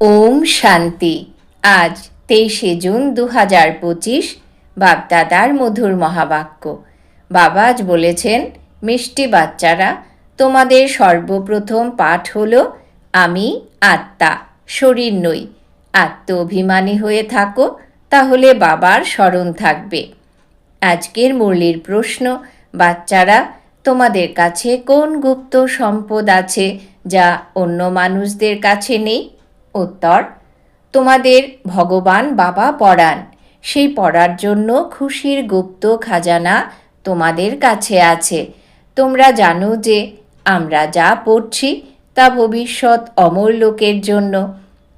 ওম শান্তি। আজ তেইশে জুন দু হাজার পঁচিশ বাপদাদার মধুর মহাবাক্য। বাবা আজ বলেছেন, মিষ্টি বাচ্চারা, তোমাদের সর্বপ্রথম পাঠ হল, আমি আত্মা, শরীর নই। আত্ম অভিমানী হয়ে থাকো, তাহলে বাবার স্মরণ থাকবে। আজকের মুরলির প্রশ্ন, বাচ্চারা, তোমাদের কাছে কোন গুপ্ত সম্পদ আছে, যা অন্য মানুষদের কাছে নেই? উত্তর, তোমাদের ভগবান বাবা পড়ান সেই পড়ার জন্য খুশির গুপ্ত খাজানা তোমাদের কাছে আছে। তোমরা জানো যে আমরা যা পড়ছি তা ভবিষ্যৎ অমর লোকের জন্য,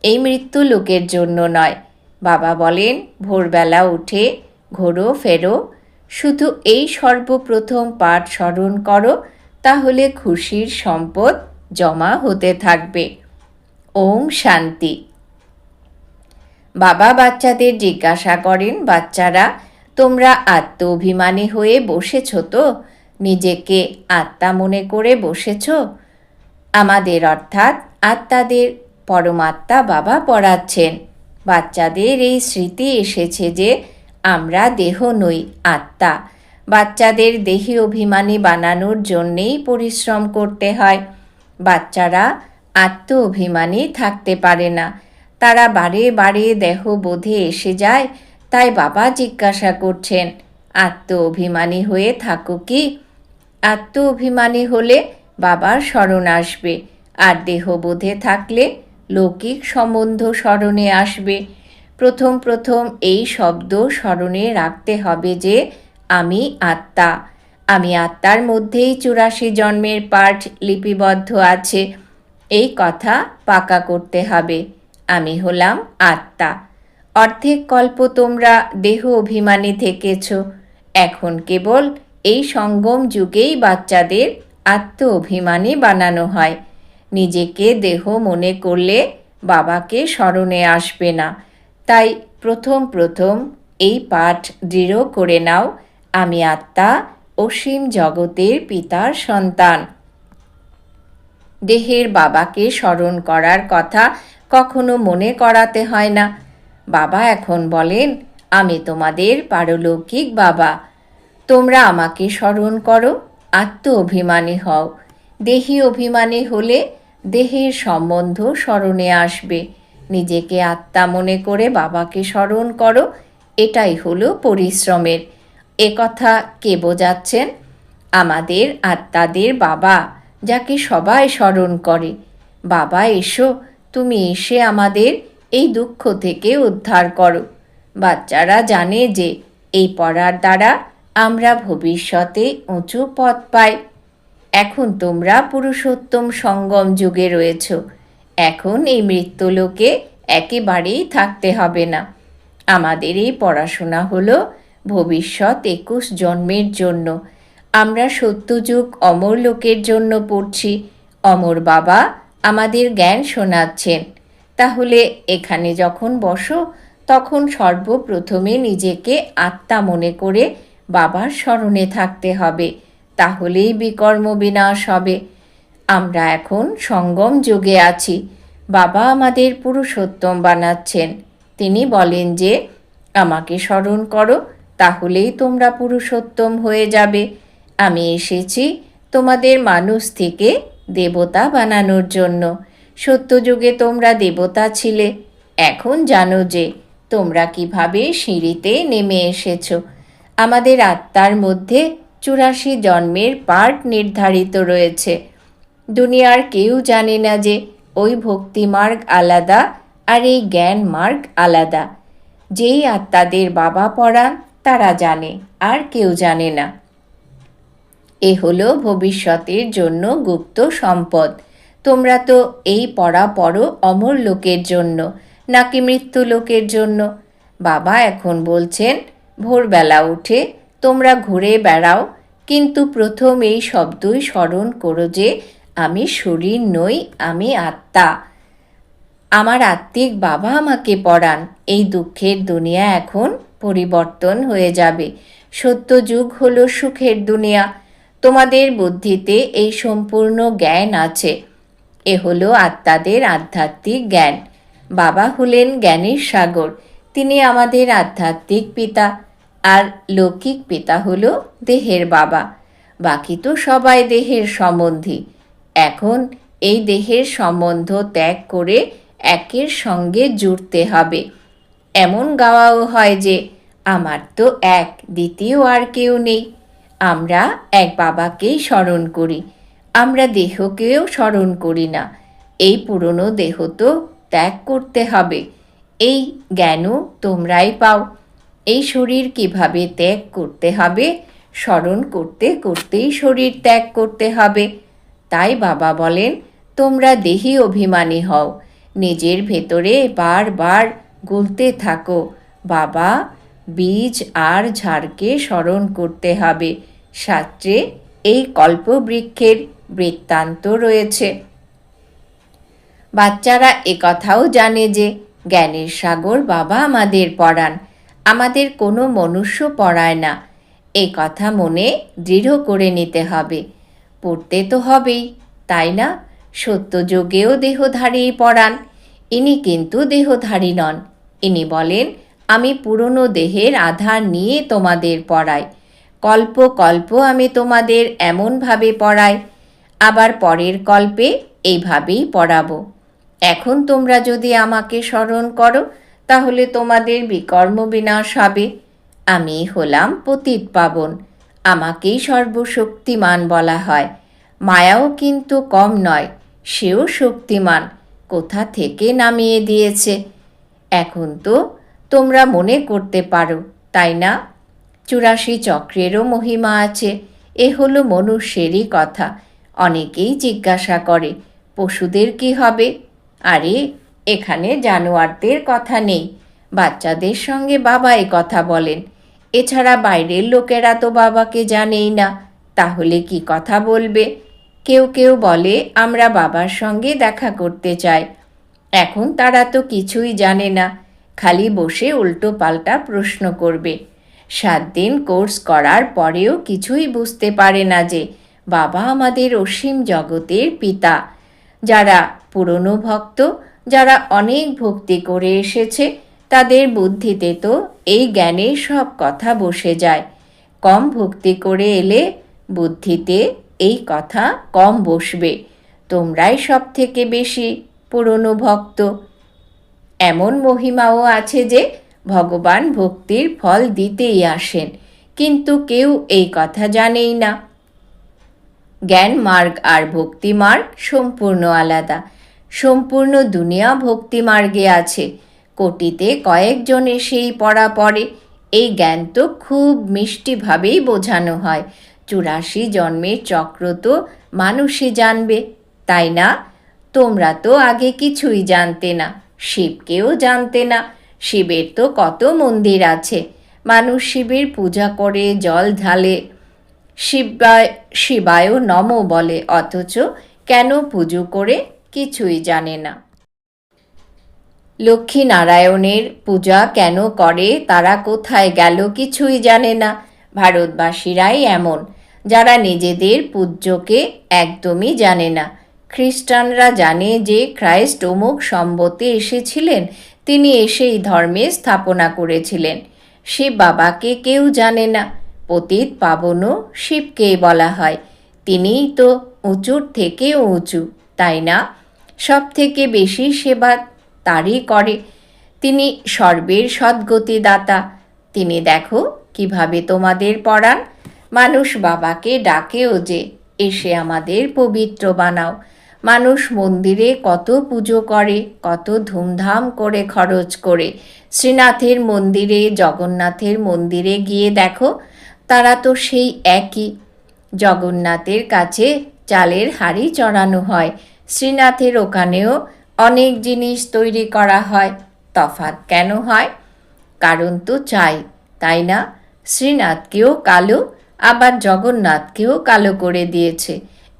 এই মৃত্যু লোকের জন্য নয়। বাবা বলেন, ভোরবেলা উঠে ঘোরো, ফেরো, শুধু এই সর্বপ্রথম পাঠ স্মরণ করো, তাহলে খুশির সম্পদ জমা হতে থাকবে। ওম শান্তি। বাবা বাচ্চাদের জিজ্ঞাসা করেন, বাচ্চারা, তোমরা আত্ম অভিমানী হয়ে বসেছ তো? নিজেকে আত্মা মনে করে বসেছ? আমাদের অর্থাৎ আত্মাদের পরমাত্মা বাবা পড়াচ্ছেন। বাচ্চাদের এই স্মৃতি এসেছে যে আমরা দেহ নই, আত্মা। বাচ্চাদের দেহি অভিমানী বানানোর জন্যেই পরিশ্রম করতে হয়। বাচ্চারা আত্ম অভিমানী থাকতে পারে না। তারা বারে বারে দেহ বোধে এসে যায়, তাই বাবা জিজ্ঞাসা করছেন আত্ম অভিমানী হয়ে থাকো কি? আত্ম অভিমানী হলে বাবার স্মরণ আসবে, আর দেহবোধে থাকলে লৌকিক সম্বন্ধ স্মরণে আসবে। প্রথম প্রথম এই শব্দ স্মরণে রাখতে হবে যে, আমি আত্মা। আমি আত্মার মধ্যেই চুরাশি জন্মের পাঠ লিপিবদ্ধ আছে। এই কথা পাকা করতে হবে। আমি হলাম আত্মা। অর্ধেক কল্প তোমরা দেহ অভিমানী থেকেছ। এখন কেবল এই সঙ্গম যুগেই বাচ্চাদের আত্ম অভিমানী বানানো হয়। নিজেকে দেহ মনে করলে বাবাকে স্মরণে আসবে না। তাই প্রথম প্রথম এই পাঠ দৃঢ় করে নাও, আমি আত্মা অসীম জগতের পিতার সন্তান। দেহের বাবাকে স্মরণ করার কথা কখনো মনে করাতে হয় না। বাবা এখন বলেন, আমি তোমাদের পারলৌকিক বাবা। তোমরা আমাকে স্মরণ করো আত্ম অভিমানী হও। দেহি অভিমানী হলে দেহের সম্বন্ধ স্মরণে আসবে। নিজেকে আত্মা মনে করে বাবাকে স্মরণ করো, এটাই হলো পরিশ্রমের। এ কথা কে বোঝাচ্ছেন? আমাদের আত্মাদের বাবা। যাকে সবাই স্মরণ করে। বাবা, এসো, তুমি এসে আমাদের এই দুঃখ থেকে উদ্ধার করো। বাচ্চারা জানে যে এই পড়ার দ্বারা আমরা ভবিষ্যতে উঁচু পথ পাই। এখন তোমরা পুরুষোত্তম সঙ্গম যুগে রয়েছ। এখন এই মৃত্যুলোকে একেবারেই থাকতে হবে না। আমাদের এই পড়াশোনা হলো ভবিষ্যৎ একুশ জন্মের জন্য। আমরা সত্যযুগ, অমর লোকের জন্য পড়ছি। অমর বাবা আমাদের জ্ঞান শোনাচ্ছেন। তাহলে এখানে যখন বসো, তখন সর্বপ্রথমে নিজেকে আত্মা মনে করে বাবার স্মরণে থাকতে হবে। তাহলেই বিকর্ম বিনাশ হবে। আমরা এখন সঙ্গম যোগে আছি। বাবা আমাদের পুরুষোত্তম বানাচ্ছেন। তিনি বলেন যে, আমাকে স্মরণ করো, তাহলেই তোমরা পুরুষোত্তম হয়ে যাবে। আমি এসেছি তোমাদের মানুষ থেকে দেবতা বানানোর জন্য। সত্যযুগে তোমরা দেবতা ছিলে। এখন জানো যে তোমরা কীভাবে সিঁড়িতে নেমে এসেছ। আমাদের আত্মার মধ্যে চুরাশি জন্মের পার্ট নির্ধারিত রয়েছে। দুনিয়ার কেউ জানে না যে ওই ভক্তি মার্গ আলাদা আর এই জ্ঞান মার্গ আলাদা। যেই আত্মাদের বাবা পড়ান তারা জানে, আর কেউ জানে না। এ হলো ভবিষ্যতের জন্য গুপ্ত সম্পদ। তোমরা তো এই পড়া পড়ো অমর লোকের জন্য, নাকি মৃত্যু লোকের জন্য? বাবা এখন বলছেন, ভোরবেলা উঠে তোমরা ঘুরে বেড়াও, কিন্তু প্রথম এই শব্দই স্মরণ করো যে আমি শরীর নই, আমি আত্মা। আমার আত্মিক বাবা আমাকে পড়ান, এই দুঃখের দুনিয়া এখন পরিবর্তন হয়ে যাবে। সত্য যুগ হলো সুখের দুনিয়া তোমাদের বুদ্ধিতে এই সম্পূর্ণ জ্ঞান আছে। এ হলো আত্মাদের আধ্যাত্মিক জ্ঞান। বাবা হলেন জ্ঞানের সাগর, তিনি আমাদের আধ্যাত্মিক পিতা। আর লৌকিক পিতা হলো দেহের বাবা। বাকি তো সবাই দেহের সম্বন্ধী। এখন এই দেহের সম্বন্ধ ত্যাগ করে একের সঙ্গে জুড়তে হবে। এমন গাওয়াও হয় যে, আমার তো এক, দ্বিতীয় আর কেউ নেই। আমরা এক বাবাকেই স্মরণ করি। আমরা দেহকেও স্মরণ করি না। এই পুরনো দেহ তো ত্যাগ করতে হবে। এই জ্ঞানও তোমরাই পাও। এই শরীর কীভাবে ত্যাগ করতে হবে? স্মরণ করতে করতেই শরীর ত্যাগ করতে হবে। তাই বাবা বলেন, তোমরা দেহি অভিমানী হও। নিজের ভেতরে বারবার গুলতে থাকো। বাবা, বীজ আর ঝাড়কে স্মরণ করতে হবে। শাস্ত্রে এই কল্পবৃক্ষের বৃত্তান্ত রয়েছে। বাচ্চারা একথাও জানে যে জ্ঞানের সাগর বাবা আমাদের পড়ান আমাদের কোনো মনুষ্য পড়ায় না। এ কথা মনে দৃঢ় করে নিতে হবে। পড়তে তো হবেই, তাই না? সত্যযোগেও দেহধারী পড়ান ইনি কিন্তু দেহধারী নন। ইনি বলেন, আমি পুরনো দেহের আধার নিয়ে তোমাদের পড়াই। কল্প কল্প আমি তোমাদের এমনভাবে পড়াই। আবার পরের কল্পে এইভাবেই পড়াবো। এখন তোমরা যদি আমাকে স্মরণ করো, তাহলে তোমাদের বিকর্ম বিনাশ হবে। আমি হলাম পতিত পাবন, আমাকেই সর্বশক্তিমান বলা হয়। মায়াও কিন্তু কম নয়, সেও শক্তিমান, কোথা থেকে নামিয়ে দিয়েছে? এখন তো তোমরা মনে করতে পারো, তাই না? চুরাশি চক্রেরও মহিমা আছে। এ হলো মনুষ্যেরই কথা। অনেকেই জিজ্ঞাসা করে, পশুদের কি হবে? আরে, এখানে জানোয়ারদের কথা নেই। বাচ্চাদের সঙ্গে বাবা এ কথা বলেন। এছাড়া বাইরের লোকেরা তো বাবাকে জানেই না। তাহলে কি কথা বলবে? কেউ কেউ বলে, আমরা বাবার সঙ্গে দেখা করতে চাই। এখন তারা তো কিছুই জানে না। খালি বসে উল্টো পাল্টা প্রশ্ন করবে। সাত দিন কোর্স করার পরেও কিছুই বুঝতে পারে না যে বাবা আমাদের অসীম জগতের পিতা। যারা পুরনো ভক্ত, যারা অনেক ভক্তি করে এসেছে, তাদের বুদ্ধিতে তো এই জ্ঞানের সব কথা বসে যায়। কম ভক্তি করে এলে বুদ্ধিতে এই কথা কম বসবে। তোমরাই সব থেকে বেশি পুরনো ভক্ত। এমন মহিমাও আছে যে ভগবান ভক্তির ফল দিতেই আসেন, কিন্তু কেউ এই কথা জানেই না। জ্ঞান মার্গ আর ভক্তি মার্গ সম্পূর্ণ আলাদা। সম্পূর্ণ দুনিয়া ভক্তি মার্গে আছে। কোটিতে কয়েকজন এসেই পড়া পড়ে। এই জ্ঞান তো খুব মিষ্টিভাবেই বোঝানো হয়। চুরাশি জন্মের চক্র তো মানুষই জানবে। তাই না? তোমরা তো আগে কিছুই জানতে না, শিবকেও জানতে না। শিবের তো কত মন্দির আছে। মানুষ শিবের পূজা করে, জল ঢালে, শিবায়, শিবায়ও নম বলে। অথচ কেন পুজো করে কিছুই জানে না। লক্ষ্মী নারায়ণের পূজা কেন করে, তারা কোথায় গেল কিছুই জানে না। ভারতবাসীরাই এমন, যারা নিজেদের পূজ্যকে একদমই জানে না। খ্রিস্টানরা জানে যে, খ্রাইস্ট অমুক সম্বতে এসেছিলেন তিনি এসেই ধর্মে স্থাপনা করেছিলেন। শিব বাবাকে কেউ জানে না, পতিত পাবনও শিবকেই বলা হয়। তিনিই তো উঁচুর থেকেও উঁচু, তাই না? সব থেকে বেশি সেবা তারই করে। তিনি সর্বের সদ্গতিদাতা। তিনি দেখো কীভাবে তোমাদের পড়ান মানুষ বাবাকে ডাকেও যে, এসে আমাদের পবিত্র বানাও। মানুষ মন্দিরে কত পুজো করে, কত ধুমধাম করে খরচ করে। শ্রীনাথের মন্দিরে, জগন্নাথের মন্দিরে গিয়ে দেখো, তারা তো সেই একই। জগন্নাথের কাছে চালের হাড়ি চড়ানো হয়, শ্রীনাথের ওখানেও অনেক জিনিস তৈরি করা হয়। তফাৎ কেন হয়? কারণ তো চাই, তাই না? শ্রীনাথকেও কালো, আবার জগন্নাথকেও কালো করে দিয়েছে।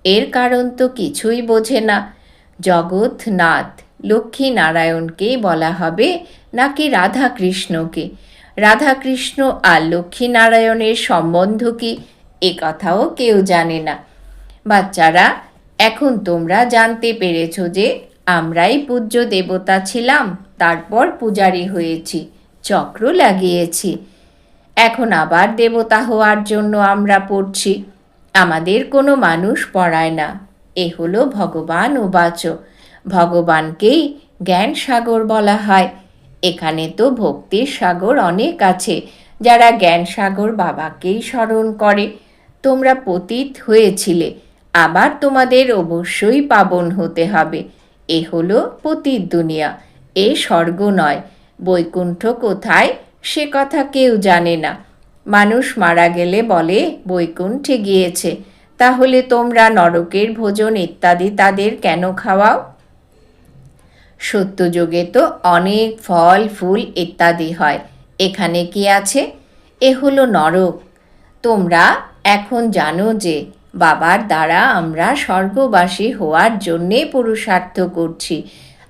এর কারণ তো কিছুই বোঝে না। জগৎনাথ লক্ষ্মী নারায়ণকেই বলা হবে নাকি রাধাকৃষ্ণকে। রাধাকৃষ্ণ আর লক্ষ্মী নারায়ণের সম্বন্ধ কি? এ কথাও কেউ জানে না। বাচ্চারা, এখন তোমরা জানতে পেরেছ যে আমরাই পূজ্য দেবতা ছিলাম, তারপর পূজারি হয়েছি, চক্র লাগিয়েছি। এখন আবার দেবতা হওয়ার জন্য আমরা পড়ছি। আমাদের কোনো মানুষ পড়ায় না। এ হলো ভগবান উবাচ ভগবানকেই জ্ঞান সাগর বলা হয়। এখানে তো ভক্তির সাগর অনেক আছে, যারা জ্ঞান সাগর বাবাকেই স্মরণ করে। তোমরা পতিত হয়েছিলে, আবার তোমাদের অবশ্যই পাবন হতে হবে। এ হলো পতিত দুনিয়া, এ স্বর্গ নয়। বৈকুণ্ঠ কোথায় সে কথা কেউ জানে না। মানুষ মারা গেলে বলে, বৈকুণ্ঠে গিয়েছে। তাহলে তোমরা নরকের ভোজন ইত্যাদি তাদের কেন খাওয়াও? সত্যযুগে তো অনেক ফল, ফুল ইত্যাদি হয়। এখানে কি আছে? এ হলো নরক। তোমরা এখন জানো যে, বাবার দ্বারা আমরা স্বর্গবাসী হওয়ার জন্যে পুরুষার্থ করছি।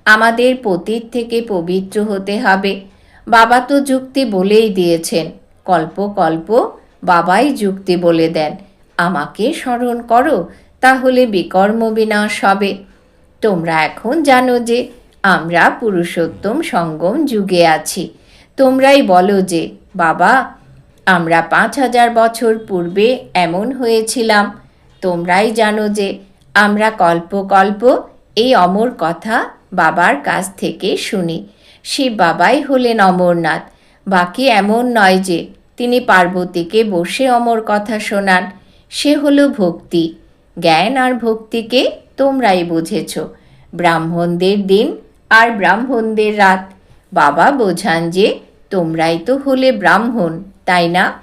আমাদের পতীত থেকে পবিত্র হতে হবে। বাবা তো যুক্তি বলেই দিয়েছেন। কল্প কল্প বাবাই যুক্তি বলে দেন, আমাকে স্মরণ করো, তাহলে বিকর্ম বিনাশ হবে। তোমরা এখন জানো যে আমরা পুরুষোত্তম সঙ্গম যুগে আছি। তোমরাই বলো যে, বাবা, আমরা পাঁচ হাজার বছর পূর্বে এমন হয়েছিলাম। তোমরাই জানো যে, আমরা কল্প কল্প এই অমর কথা বাবার কাছ থেকে শুনি। শিব বাবাই হলেন অমরনাথ। বাকি এমন নয় যে তিনি পার্বতীকে বসে অমর কথা শোনান। সে হলো ভক্তি। জ্ঞান আর ভক্তিকে তোমরাই বুঝেছ। ব্রাহ্মণদের দিন আর ব্রাহ্মণদের রাত। বাবা বোঝান যে তোমরাই তো হলে ব্রাহ্মণ, তাই না?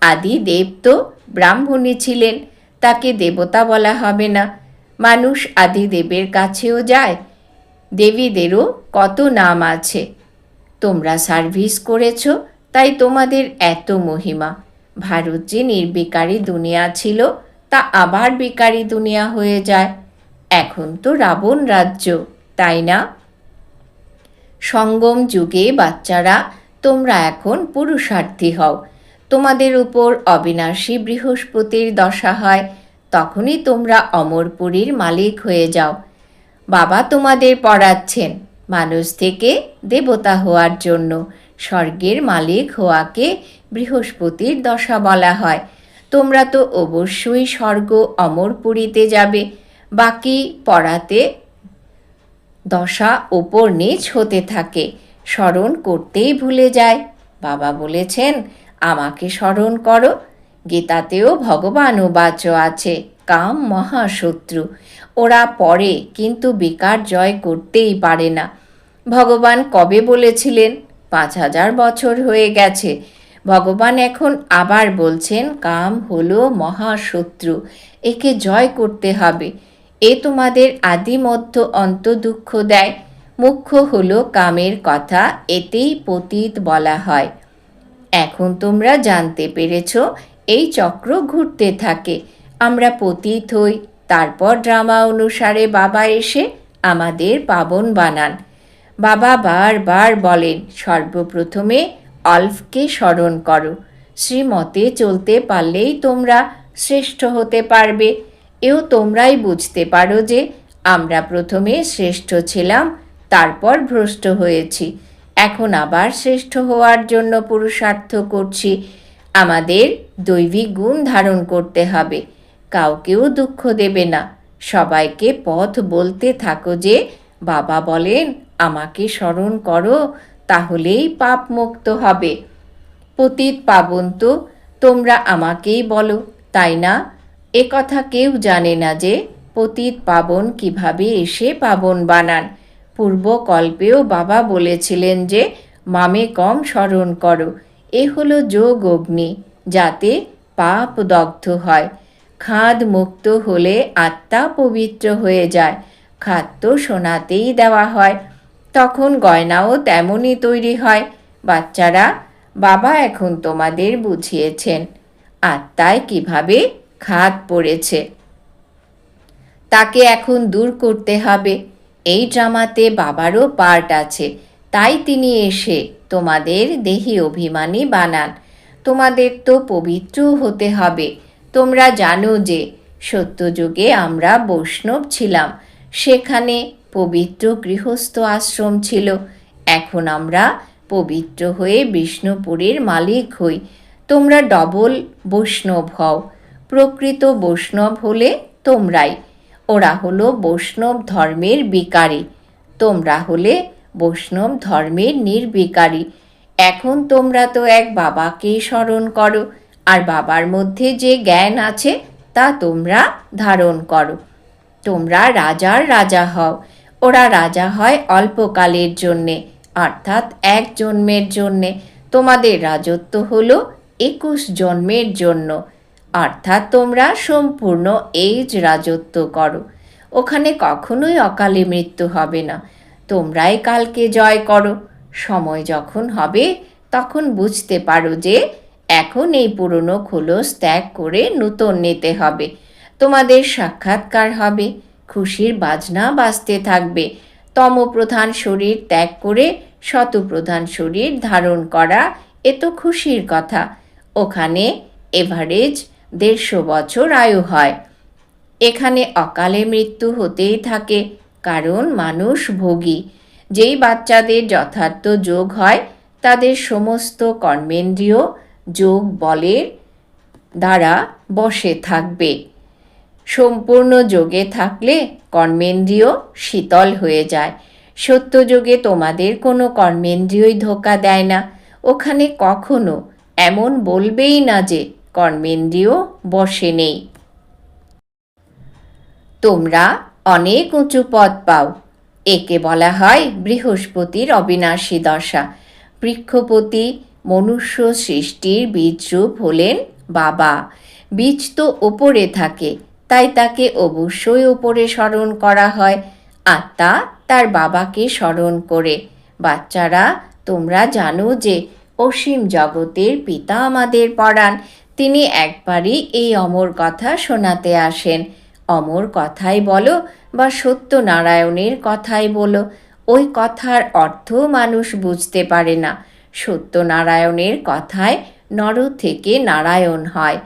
আদি দেব তো ব্রাহ্মণই ছিলেন, তাকে দেবতা বলা হবে না। মানুষ আদি দেবের কাছেও যায়। দেবীদেরও কত নাম আছে। তোমরা সার্ভিস করেছ, তাই তোমাদের এত মহিমা। ভারত যে নির্বিকারী দুনিয়া ছিল, তা আবার বিকারী দুনিয়া হয়ে যায়। এখন তো রাবণ রাজ্য, তাই না? সঙ্গম যুগে বাচ্চারা, তোমরা এখন পুরুষার্থী হও। তোমাদের উপর অবিনাশী বৃহস্পতির দশা হয়, তখনই তোমরা অমরপুরীর মালিক হয়ে যাও। বাবা তোমাদের পড়াচ্ছেন। মানুষ থেকে দেবতা হওয়ার জন্য। স্বর্গের মালিক হওয়াকে বৃহস্পতির দশা বলা হয়। তোমরা তো অবশ্যই স্বর্গ অমরপুরীতে যাবে। বাকি পড়াতে দশা ওপর নিচ হতে থাকে। স্মরণ করতেই ভুলে যায়। বাবা বলেছেন, আমাকে স্মরণ করো। গীতাতেও ভগবান বাচ আছে, কাম মহাশত্রু। ওরা পড়ে কিন্তু বিকার জয় করতেই পারে না। ভগবান কবে বলেছিলেন? পাঁচ হাজার বছর হয়ে গেছে। ভগবান এখন আবার বলছেন, কাম হলো মহাশত্রু, একে জয় করতে হবে। এ তোমাদের আদি মধ্য অন্ত দুঃখ দেয়। মুখ্য হলো কামের কথা, এতেই পতীত বলা হয়। এখন তোমরা জানতে পেরেছ, এই চক্র ঘুরতে থাকে। আমরা পতীত হই, তারপর ড্রামা অনুসারে বাবা এসে আমাদের পাবন বানান। বাবা বারবার বলেন, সর্বপ্রথমে অল্ফকে স্মরণ করো। শ্রীমতে চলতে পারলেই তোমরা শ্রেষ্ঠ হতে পারবে। এও তোমরাই বুঝতে পারো যে আমরা প্রথমে শ্রেষ্ঠ ছিলাম, তারপর ভ্রষ্ট হয়েছি। এখন আবার শ্রেষ্ঠ হওয়ার জন্য পুরুষার্থ করছি। আমাদের দৈবিক গুণ ধারণ করতে হবে। কাউকেও দুঃখ দেবে না। সবাইকে পথ বলতে থাকো যে বাবা বলেন আমাকে স্মরণ করো, তাহলেই পাপ মুক্ত হবে। পতিত পাবন তো তোমরা আমাকেই বলো, তাই না? এ কথা কেউ জানে না যে, পতিত পাবন কীভাবে এসে পাবন বানান। পূর্বকল্পেও বাবা বলেছিলেন যে, মামে কম স্মরণ করো। এ হলো যোগ অগ্নি, যাতে পাপ দগ্ধ হয়। খাদ মুক্ত হলে আত্মা পবিত্র হয়ে যায়। খাদ্য সোনাতেই দেওয়া হয়। তখন গয়নাও তেমনই তৈরি হয়। বাচ্চারা, বাবা এখন তোমাদের বুঝিয়েছেন, আত্মায় কীভাবে খাদ পড়েছে। তাকে এখন দূর করতে হবে। এই ড্রামাতে বাবারও পার্ট আছে। তাই তিনি এসে তোমাদের দেহি অভিমানী বানান। তোমাদের তো পবিত্র হতে হবে। তোমরা জানো যে সত্যযুগে আমরা বৈষ্ণব ছিলাম। সেখানে পবিত্র গৃহস্থ আশ্রম ছিল। এখন আমরা পবিত্র হয়ে বিষ্ণুপুরের মালিক হই। তোমরা ডবল বৈষ্ণব হও। প্রকৃত বৈষ্ণব হলে তোমরাই। ওরা হলো বৈষ্ণব ধর্মের বিকারী। তোমরা হলে বৈষ্ণব ধর্মের নির্বিকারী। এখন তোমরা তো এক বাবাকেই স্মরণ করো। আর বাবার মধ্যে যে জ্ঞান আছে, তা তোমরা ধারণ করো। তোমরা রাজার রাজা হও। ওরা রাজা হয় অল্পকালের জন্যে, অর্থাৎ এক জন্মের জন্যে। তোমাদের রাজত্ব হলো একুশ জন্মের জন্য, অর্থাৎ তোমরা সম্পূর্ণ এইজ রাজত্ব করো। ওখানে কখনোই অকালে মৃত্যু হবে না। তোমরাই কালকে জয় করো। সময় যখন হবে, তখন বুঝতে পারো যে এখন এই পুরনো খোলস ত্যাগ করে নূতন নিতে হবে। তোমাদের সাক্ষাৎকার হবে। খুশির বাজনা বাজতে থাকবে। তমপ্রধান শরীর ত্যাগ করে শতপ্রধান শরীর ধারণ করা, এ তো খুশির কথা। ওখানে এভারেজ দেড়শো বছর আয়ু হয়। এখানে অকালে মৃত্যু হতেই থাকে, কারণ মানুষ ভোগী। যেই বাচ্চাদের যথার্থ যোগ হয়, তাদের সমস্ত কর্মেন্দ্রীয় যোগ বলের দ্বারা বসে থাকবে। সম্পূর্ণ যোগে থাকলে কর্মেন্দ্রিয় শীতল হয়ে যায়। সত্যযোগে তোমাদের কোনো কর্মেন্দ্রিয়ই ধোকা দেয় না। ওখানে কখনো এমন বলবেই না যে কর্মেন্দ্রিয় বসে নেই। তোমরা অনেক উঁচু পদ পাও। একে বলা হয় বৃহস্পতির অবিনাশী দশা। বৃক্ষপতি মনুষ্য সৃষ্টির বীজরূপ হলেন বাবা। বীজ তো ওপরে থাকে। তাই তাকে অবশ্যই ওপরে স্মরণ করা হয়। আত্মা তার বাবাকে স্মরণ করে। বাচ্চারা, তোমরা জানো যে অসীম জগতের পিতা আমাদের পড়ান তিনি একবারই এই অমর কথা শোনাতে আসেন। অমর কথাই বলো বা সত্যনারায়ণের কথাই বলো, ওই কথার অর্থ মানুষ বুঝতে পারে না। সত্যনারায়ণের কথায় নর থেকে নারায়ণ হয়।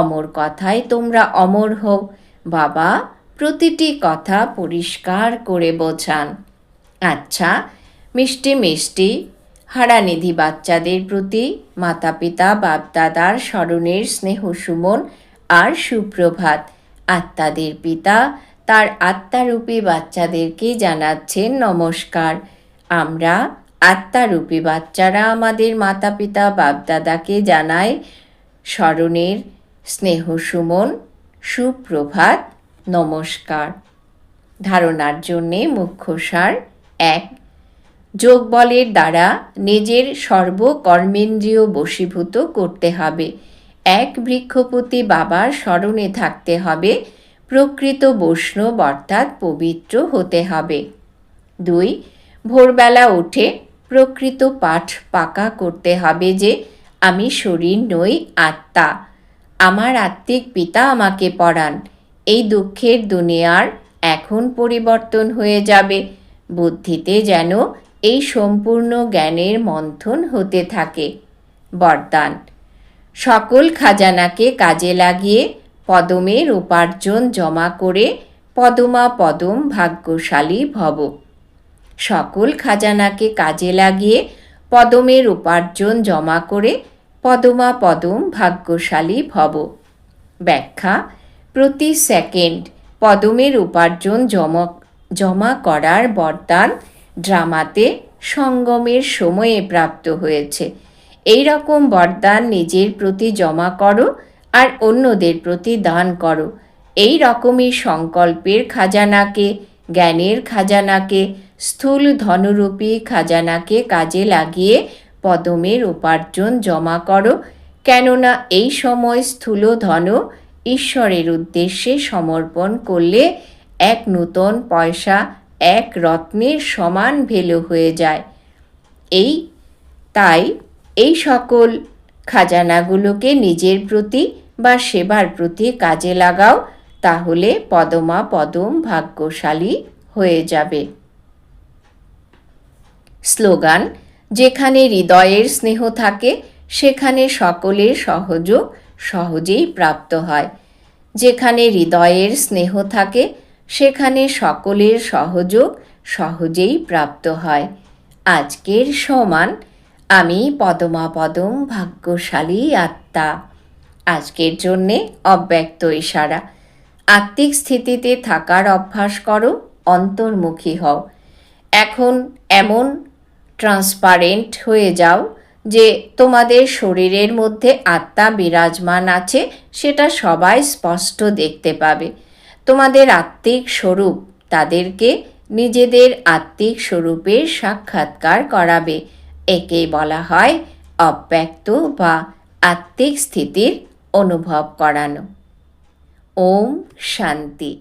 অমর কথায় তোমরা অমর হও। বাবা, প্রতিটি কথা পরিষ্কার করে বোঝান। আচ্ছা মিষ্টি মিষ্টি, হারানিধি বাচ্চাদের প্রতি মাতা পিতা বাপদাদার স্মরণের স্নেহ সুমন আর সুপ্রভাত। আত্মাদের পিতা তার আত্মারূপী বাচ্চাদেরকে জানাচ্ছেন নমস্কার। আমরা আত্মারূপী বাচ্চারা আমাদের মাতা পিতা বাপদাদাকে জানায় স্মরণের স্নেহ সুমন, সুপ্রভাত, নমস্কার। ধারণার জন্যে মুখ্য সার, এক যোগ বলের দ্বারা নিজের সর্বকর্মেন্দ্রীয় বশীভূত করতে হবে। এক, বৃক্ষপতি বাবার স্মরণে থাকতে হবে। প্রকৃত বৈষ্ণব অর্থাৎ পবিত্র হতে হবে। দুই, ভোরবেলা উঠে প্রকৃত পাঠ পাকা করতে হবে যে, আমি শরীর নই আত্মা। আমার আত্মিক পিতা আমাকে পড়ান। এই দুঃখের দুনিয়ার এখন পরিবর্তন হয়ে যাবে। বুদ্ধিতে যেন এই সম্পূর্ণ জ্ঞানের মন্থন হতে থাকে। বরদান। সকল খাজানাকে কাজে লাগিয়ে পদমের উপার্জন জমা করে পদমা পদম ভাগ্যশালী ভব। সকল খাজানাকে কাজে লাগিয়ে পদমের উপার্জন জমা করে পদমা পদম ভাগ্যশালী ভব। ব্যাখ্যা, প্রতি সেকেন্ড পদমের উপার্জন জমা জমা করার বরদান ড্রামাতে সঙ্গমের সময়ে প্রাপ্ত হয়েছে। এই রকম বরদান নিজের প্রতি জমা করো আর অন্যদের প্রতি দান করো। এই রকমই সংকল্পের খাজানাকে, জ্ঞানের খাজানাকে, স্থূল ধনরূপী খাজানাকে কাজে লাগিয়ে পদমের উপার্জন জমা করো। কেননা এই সময় স্থূল ধন ঈশ্বরের উদ্দেশ্যে সমর্পণ করলে এক নূতন পয়সা, এক রত্নের সমান ভেলো হয়ে যায়। এই, তাই এই সকল খাজানাগুলোকে নিজের প্রতি বা সেবার প্রতি কাজে লাগাও, তাহলে পদমা পদম ভাগ্যশালী হয়ে যাবে। স্লোগান যেখানে হৃদয়ের স্নেহ থাকে, সেখানে সকলের সহযোগ সহজেই প্রাপ্ত হয়। যেখানে হৃদয়ের স্নেহ থাকে, সেখানে সকলের সহযোগ সহজেই প্রাপ্ত হয়। আজকের সমান, আমি পদমা পদম ভাগ্যশালী আত্মা। আজকের জন্যে অব্যক্ত ইশারা। আত্মিক স্থিতিতে থাকার অভ্যাস করো, অন্তর্মুখী হও। এখন এমন ট্রান্সপারেন্ট হয়ে যাও যে তোমাদের শরীরের মধ্যে আত্মা বিরাজমান আছে, সেটা সবাই স্পষ্ট দেখতে পাবে। তোমাদের আত্মিক স্বরূপ তাদেরকে নিজেদের আত্মিক স্বরূপের সাক্ষাৎকার করাবে। একেই বলা হয় অব্যক্ত বা আত্মিক স্থিতির অনুভব করানো। ওম শান্তি।